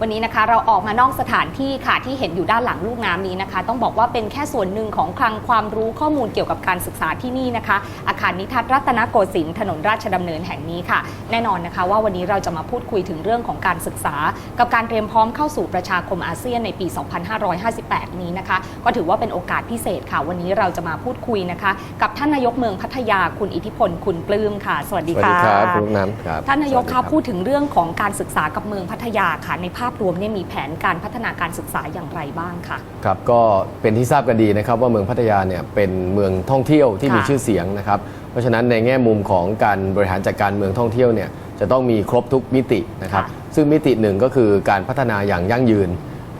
วันนี้นะคะเราออกมานอกสถานที่ค่ะที่เห็นอยู่ด้านหลังลูกน้ำนี้นะคะ ต้องบอกว่าเป็นแค่ส่วนหนึ่งของคลังความรู้ข้อมูลเกี่ยวกับการศึกษาที่นี่นะคะ อาคารนิทัศน์รัตนโกสินทร์ถนนราชดำเนินแห่งนี้ค่ะ แน่นอนนะคะ ว่าวันนี้เราจะมาพูดคุยถึงเรื่องของการศึกษา กับการเตรียมพร้อมเข้าสู่ประชาคมอาเซียนในปี 2558 นี้นะคะ ก็ถือว่าเป็นโอกาสพิเศษค่ะ วันนี้เราจะมาพูดคุยนะคะ กับท่านนายกเมืองพัทยาคุณอิทธิพลคุณปลื้มค่ะ สวัสดีสวัสค่ะดีครับคุณลูกน้ำครับท่านนายกสวัสดีคะพูดถึงเรื่องของการศึกษากับเมืองพัทยาค่ะในภาพรวมเนี่ยมีแผนการพัฒนาการศึกษาอย่างไรบ้างค่ะ ครับก็เป็นที่ทราบกันดีนะครับว่าเมืองพัทยาเนี่ยเป็นเมืองท่องเที่ยวที่ค่ะมีชื่อเสียงนะครับ เพราะฉะนั้นในแง่มุมของการบริหารจัดการเมืองท่องเที่ยวเนี่ยจะต้องมีครบทุกมิตินะครับ ค่ะ ซึ่งมิติหนึ่งก็คือการพัฒนาอย่างยั่งยืน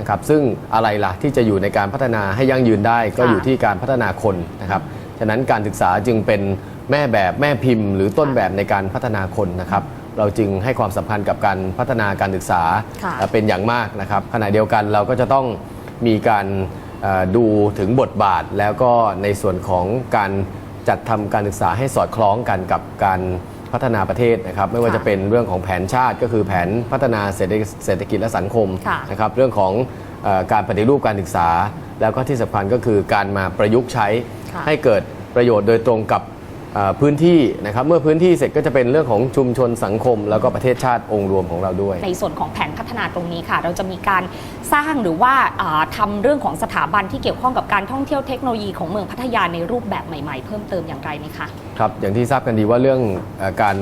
นะครับซึ่งอะไรล่ะที่จะอยู่ในการพัฒนาให้ยั่งยืนได้ก็ค่ะอยู่ที่การพัฒนาคนนะครับฉะนั้นการศึกษาจึงเป็นแม่แบบแม่พิมพ์ หรือต้นแบบในการพัฒนาคนนะครับ เราจึงให้ความสำคัญกับการพัฒนาการศึกษาค่ะเอ่อเป็นอย่างมากนะครับขณะเดียวกันเราก็จะต้องมีการเอ่อดูถึงบทบาท แล้วก็ในส่วนของการจัดทำการศึกษาให้สอดคล้องกันกับการพัฒนาประเทศนะครับ ไม่ว่าค่ะจะเป็นเรื่องของแผนชาติก็คือแผนพัฒนาเศรษฐกิจเศรษฐกิจและสังคมค่ะ นะครับเรื่องของเออการปฏิรูปการศึกษา แล้วก็ที่สำคัญก็คือการมาประยุกต์ใช้ค่ะ ให้เกิดประโยชน์โดยตรงกับเอ่อ พื้นที่นะครับเมื่อพื้นที่เสร็จก็จะเป็นเรื่องของชุมชนสังคม แล้วก็ประเทศชาติองค์รวมของเราด้วย ในส่วนของแผนพัฒนาตรงนี้ค่ะ เราจะมีการสร้างหรือว่าอ่าทำาเรื่องของสถาบันที่เกี่ยวข้องกับการท่องเที่ยวเทคโนโลยีของเมืองพัทยาในรูปแบบใหม่ๆ เพิ่มเติมอย่างไรไหมคะครับอย่างที่ทราบกันดีว่าเรื่องเออการ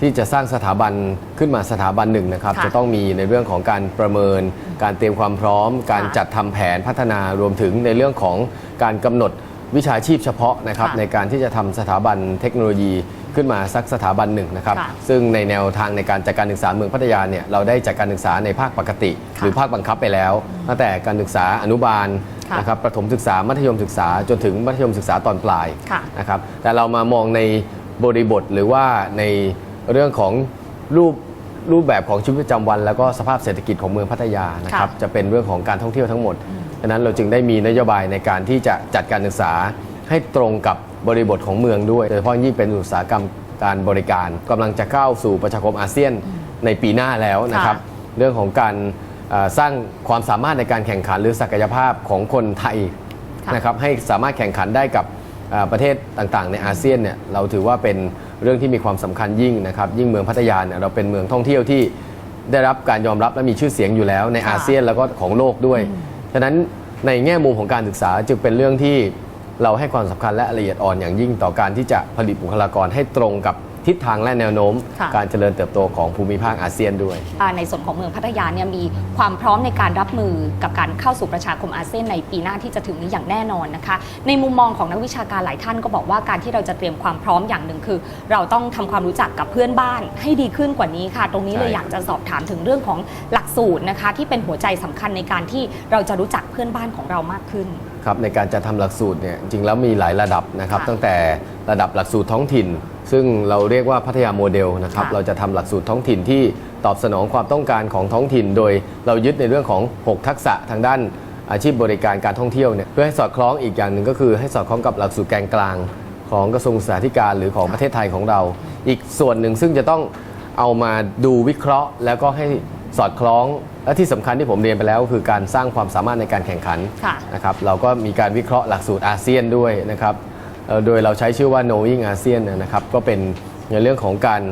ที่จะสร้างสถาบันขึ้นมาสถาบันหนึ่งนะครับค่ะจะต้องมีในเรื่องของการประเมิน การเตรียมความพร้อม การค่ะจัดทำแผนพัฒนารวมถึงในเรื่องของการกำหนด วิชาชีพเฉพาะนะครับค่ะในการที่จะทำสถาบันเทคโนโลยีขึ้นมาสักสถาบันหนึ่งนะครับ ค่ะซึ่งในแนวทางในการจัดการศึกษาเมืองพัทยาเนี่ยเราได้จัดการศึกษาในภาคปกติ ค่ะหรือภาคบังคับไปแล้ว ตั้งแต่การศึกษาอนุบาลค่ะนะครับประถมศึกษามัธยมศึกษาจนถึงมัธยมศึกษาตอนปลายค่ะ นะครับแต่เรามามองในบริบทหรือว่าในเรื่องของรูปรูปแบบของชีวิตประจำวัน แล้วก็สภาพเศรษฐกิจของเมืองพัทยานะครับ ค่ะ จะเป็นเรื่องของการท่องเที่ยวทั้งหมด ดังนั้นเราจึงได้มีนโยบายในการที่จะจัดการศึกษาให้ตรงกับบริบทของเมืองด้วย โดยเฉพาะยิ่งเป็นอุตสาหกรรมการบริการกำลังจะก้าวสู่ประชาคมอาเซียนในปีหน้าแล้วนะครับ เรื่องของการเอ่อสร้างความสามารถในการแข่งขันหรือศักยภาพของคนไทยค่ะนะครับให้สามารถแข่งขันได้กับเอ่อประเทศต่างๆ ในอาเซียนเนี่ยเราถือว่าเป็นเรื่องที่มีความสำคัญยิ่งนะครับ ยิ่งเมืองพัทยาเนี่ยเราเป็นเมืองท่องเที่ยวที่ได้รับการยอมรับและมีชื่อเสียงอยู่แล้วในค่ะอาเซียนแล้วก็ของโลกด้วย ฉะนั้นในแง่มุมของการศึกษาจึงเป็นเรื่องที่เราให้ความสำคัญและละเอียดอ่อนอย่างยิ่งต่อการที่จะผลิตบุคลากรให้ตรงกับ ทิศทางและแนวโน้ม ค่ะ การเจริญเติบโตของภูมิภาคอาเซียนด้วย อ่าในส่วนของเมืองพัทยาเนี่ยมีความพร้อมในการรับมือกับการเข้าสู่ประชาคมอาเซียนในปีหน้าที่จะถึงนี้อย่างแน่นอนนะคะ ในมุมมองของนักวิชาการหลายท่านก็บอกว่าการที่เราจะเตรียมความพร้อมอย่างหนึ่งคือ เราต้องทำความรู้จักกับเพื่อนบ้านให้ดีขึ้นกว่านี้ค่ะ ตรงนี้เลยใช่ อยากจะสอบถามถึงเรื่องของหลักสูตรนะคะ ที่เป็นหัวใจสำคัญในการที่เราจะรู้จักเพื่อนบ้านของเรามากขึ้น ครับในการจะทำหลักสูตรเนี่ยจริงๆแล้วมีหลายระดับนะครับ ค่ะตั้งแต่ระดับหลักสูตรท้องถิ่น ซึ่งเราเรียกว่าพัทยาโมเดลนะครับค่ะเราจะทำหลักสูตรท้องถิ่นที่ตอบสนองความต้องการของท้องถิ่น โดยเรายึดในเรื่องของ 6 ทักษะทางด้านอาชีพบริการการท่องเที่ยวเนี่ยเพื่อให้สอดคล้องอีกอย่างหนึ่งก็คือให้สอดคล้องกับหลักสูตรแกนกลางของกระทรวงศึกษาธิการหรือของประเทศไทยของเรา อีกส่วนหนึ่งซึ่งจะต้องเอามาดูวิเคราะห์ แล้วก็ให้สอดคล้องและที่สำคัญที่ผมเรียนไปแล้วก็คือการสร้างความสามารถในการแข่งขันค่ะนะครับเราก็มีการวิเคราะห์หลักสูตรอาเซียนด้วยนะครับเอ่อ โดยเราใช้ชื่อว่า knowing ASEAN นะครับก็เป็นในเรื่องของการ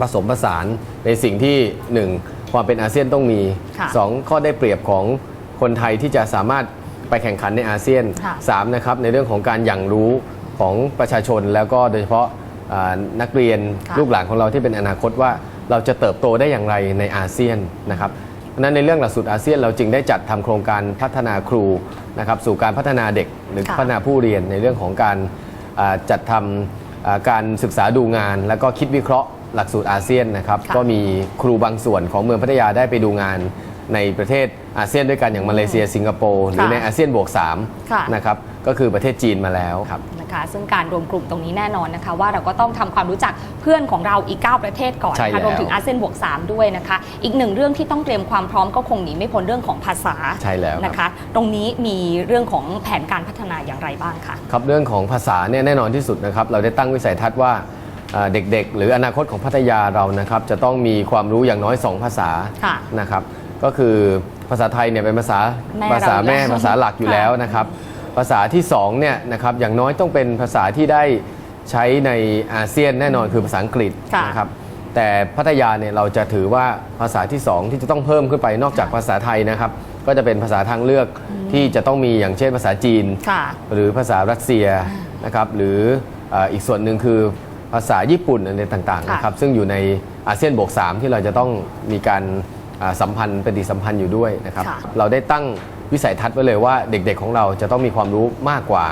ผสมผสานในสิ่งที่ 1 ความเป็นอาเซียนต้องมีค่ะ2ข้อได้เปรียบของคนไทยที่จะสามารถไปแข่งขันในอาเซียนค่ะ3นะครับในเรื่องของการอย่างรู้ของประชาชนแล้วก็โดยเฉพาะอ่านักเรียนค่ะลูกหลานของเราที่เป็นอนาคตว่าเราจะเติบโตได้อย่างไรในอาเซียนนะครับ เพราะฉะนั้นในเรื่องหลักสูตรอาเซียนเราจึงได้จัดทำโครงการพัฒนาครูนะครับสู่การพัฒนาเด็กหรือค่ะพัฒนาผู้เรียนในเรื่องของการอ่าจัดทำอ่าการศึกษาดูงาน แล้วก็คิดวิเคราะห์หลักสูตรอาเซียนนะครับค่ะก็มีครูบางส่วนของเมืองพัทยาได้ไปดูงาน ในประเทศอาเซียนด้วยกันอย่างมาเลเซียสิงคโปร์หรือค่ะในอาเซียนบวกค่ะ3นะครับก็คือประเทศจีนมาแล้วครับนะคะซึ่งการรวมกลุ่มตรงนี้แน่นอนนะคะ ว่าเราก็ต้องทำความรู้จักเพื่อนของเราอีก 9 ประเทศก่อนใช่นะคะแล้วรวมถึงอาเซียนบวก 3 ด้วยนะคะ อีกหนึ่งเรื่องที่ต้องเตรียมความพร้อมก็คงหนีไม่พ้นเรื่องของภาษาใช่แล้วครับนะคะ ตรงนี้มีเรื่องของแผนการพัฒนาอย่างไรบ้างคะครับเรื่องของภาษาเนี่ยแน่นอนที่สุดนะครับเราได้ตั้งวิสัยทัศน์ว่าเอ่อเด็กๆ หรืออนาคตของพัทยาเรานะครับจะต้องมีความรู้อย่างน้อย 2 ภาษาค่ะนะครับ ก็คือภาษาไทยเนี่ยเป็นภาษาแม่ภาษาแม่เราอยู่แล้วภาษาหลักอยู่แล้วนะครับ ภาษาที่สองเนี่ยนะครับอย่างน้อยต้องเป็นภาษาที่ได้ใช้ในอาเซียนแน่นอนคือภาษาอังกฤษค่ะ นะครับแต่พัทยาเนี่ยเราจะถือว่าภาษาที่สองที่จะต้องเพิ่มขึ้นไปนอกจากภาษาไทยนะครับ ก็จะเป็นภาษาทางเลือกที่จะต้องมีอย่างเช่นภาษาจีน ค่ะ หรือภาษารัสเซียนะครับหรือเอ่ออีกส่วนหนึ่งคือภาษาญี่ปุ่นอะไรต่างๆค่ะนะครับซึ่งอยู่ในอาเซียนบวก3ที่เราจะต้องมีการอ่า สัมพันธ์ปฏิสัมพันธ์อยู่ด้วยนะครับค่ะเราได้ตั้งวิสัยทัศน์ไว้เลยว่าเด็กๆของเราจะต้องมีความรู้มากกว่า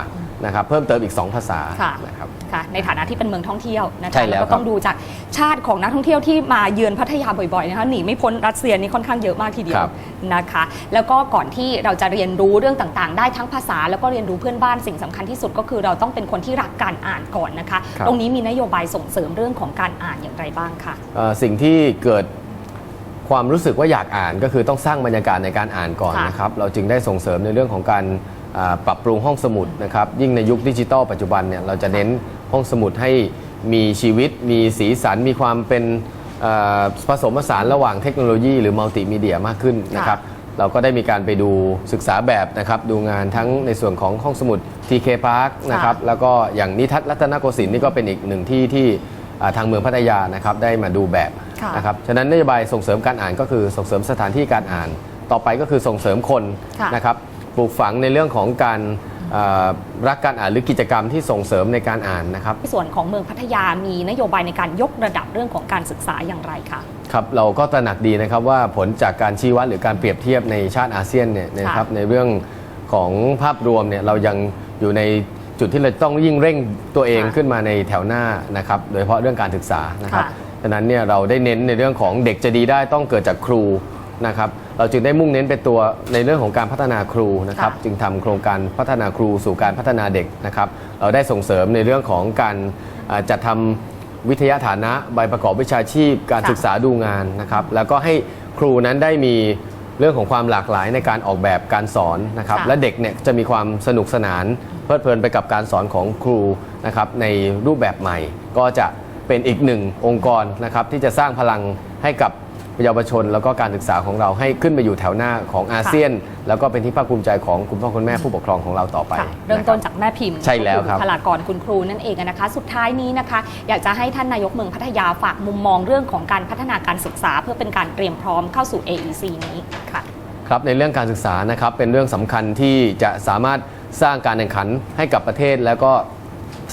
นะครับเพิ่มเติมอีก 2 ภาษาค่ะนะครับค่ะในฐานะที่เป็นเมืองท่องเที่ยวนะคะใช่แล้วก็ต้องดูจากชาติของนักท่องเที่ยวที่มาเยือนพัทยาบ่อยๆนะคะหนีไม่พ้นรัสเซียนี่ค่อนข้างเยอะมากทีเดียควรับนะคะ แล้วก็ก่อนที่เราจะเรียนรู้เรื่องต่างๆ ได้ทั้งภาษา แล้วก็เรียนรู้เพื่อนบ้านสิ่งสำคัญที่สุดก็คือเราต้องเป็นคนที่รักการอ่านก่อนนะคะครับตรงนี้มีนโยบายส่งเสริมเรื่องของการอ่านอย่างไรบ้างคะเอ่อสิ่งที่เกิด ความรู้สึกว่าอยากอ่านก็คือต้องสร้างบรรยากาศในการอ่านก่อนค่ะ นะครับเราจึงได้ส่งเสริมในเรื่องของการอ่าปรับปรุงห้องสมุดนะครับยิ่งในยุคดิจิตอลปัจจุบันเนี่ยเราจะเน้นห้องสมุดให้มีชีวิต มีสีสัน มีความเป็นอ่าผสมผสานระหว่างเทคโนโลยี หรือมัลติมีเดียมากขึ้นนะครับ เราก็ได้มีการไปดูศึกษาแบบนะครับ ดูงานทั้งในส่วนของห้องสมุด TK Park นะครับ แล้วก็อย่างนิทัศน์รัตนโกสินทร์นี่ก็เป็นอีกหนึ่งที่ที่อ่าทางเมืองพัทยานะครับได้มาดูแบบค่ะ นะครับฉะนั้นนโยบายส่งเสริมการอ่านก็คือส่งเสริมสถานที่การอ่าน ต่อไปก็คือส่งเสริมคนค่ะนะครับปลูกฝังในเรื่องของการอ่ารักการอ่านหรือกิจกรรมที่ส่งเสริมในการอ่านนะครับในส่วนของเมืองพัทยามีนโยบายในการยกระดับเรื่องของการศึกษาอย่างไรคะครับเราก็ตระหนักดีนะครับว่าผลจากการชี้วัดหรือการเปรียบเทียบในชาติอาเซียนเนี่ยนะครับในเรื่องของภาพรวมเนี่ยเรายังอยู่ในจุดที่เราต้องยิ่งเร่งตัวเองค่ะขึ้นมาในแถวหน้านะครับโดยเฉพาะเรื่องการศึกษานะครับ ค่ะฉะนั้นเนี่ยเราได้เน้นในเรื่องของเด็กจะดีได้ต้องเกิดจากครูนะครับเราจึงได้มุ่งเน้นเป็นตัวในเรื่องของการพัฒนาครูนะครับค่ะจึงทำโครงการพัฒนาครูสู่การพัฒนาเด็กนะครับเราได้ส่งเสริมในเรื่องของการอ่าจัดทำวิทยาฐานะใบประกอบวิชาชีพ การค่ะศึกษาดูงานนะครับแล้วก็ให้ครูนั้นได้มีเรื่องของความหลากหลายในการออกแบบการสอนนะครับค่ะและเด็กเนี่ยจะมีความสนุกสนานเพลิดเพลินไปกับการสอนของครูนะครับในรูปแบบใหม่ก็จะ เป็นอีกหนึ่งองค์กรนะครับที่จะสร้างพลังให้กับเยาวชน แล้วก็การศึกษาของเราให้ขึ้นไปอยู่แถวหน้าของอาเซียน แล้วก็เป็นที่ภาคภูมิใจของคุณพ่อคุณแม่ผู้ปกครองของเราต่อไปค่ะเริ่มต้นนะครับจากแม่พิมพ์ใช่แล้วครับบุคลากรคุณครูนั่นเองนะคะ สุดท้ายนี้นะคะ อยากจะให้ท่านนายกเมืองพัทยาฝากมุมมองเรื่องของการพัฒนาการศึกษา เพื่อเป็นการเตรียมพร้อมเข้าสู่ AEC นี้ค่ะ ครับในเรื่องการศึกษานะครับเป็นเรื่องสำคัญที่จะสามารถสร้างการแข่งขันให้กับประเทศ แล้วก็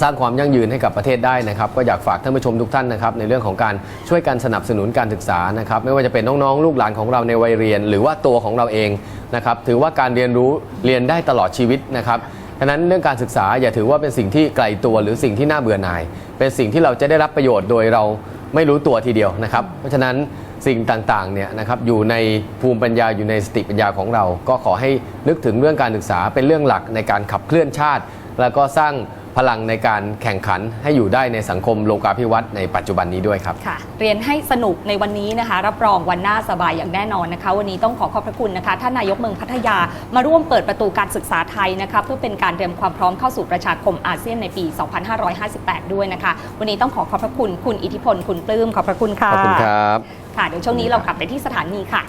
สร้างความยั่งยืนให้กับประเทศได้นะครับก็อยากฝากท่านผู้ชมทุกท่านนะครับในเรื่องของการช่วยกันสนับสนุนการศึกษานะครับไม่ว่าจะเป็นน้องๆ ลูกหลานของเราในวัยเรียน หรือว่าตัวของเราเองนะครับถือว่าการเรียนรู้เรียนได้ตลอดชีวิตนะครับฉะนั้นเรื่องการศึกษาอย่าถือว่าเป็นสิ่งที่ไกลตัวหรือสิ่งที่น่าเบื่อหน่าย เป็นสิ่งที่เราจะได้รับประโยชน์โดยเราไม่รู้ตัวทีเดียวนะครับ เพราะฉะนั้นสิ่งต่างๆเนี่ยนะครับอยู่ในภูมิปัญญาอยู่ในสติปัญญาของเรา ก็ขอให้นึกถึงเรื่องการศึกษาเป็นเรื่องหลักในการขับเคลื่อนชาติ แล้วก็สร้าง พลังในการแข่งขันให้อยู่ได้ในสังคมโลกาภิวัตน์ในปัจจุบันนี้ด้วยครับค่ะ เรียนให้สนุกในวันนี้นะคะ รับรองวันหน้าสบายอย่างแน่นอนนะคะ วันนี้ต้องขอขอบพระคุณนะคะท่านนายกเมืองพัทยามาร่วมเปิดประตูการศึกษาไทยนะคะเพื่อเป็นการเตรียมความพร้อมเข้าสู่ประชาคมอาเซียนในปี 2558 ด้วยนะคะ วันนี้ต้องขอขอบพระคุณคุณอิทธิพลคุณปลื้มขอบพระคุณค่ะขอบคุณครับค่ะเดี๋ยวช่วงนี้เรากลับไปที่สถานีค่ะ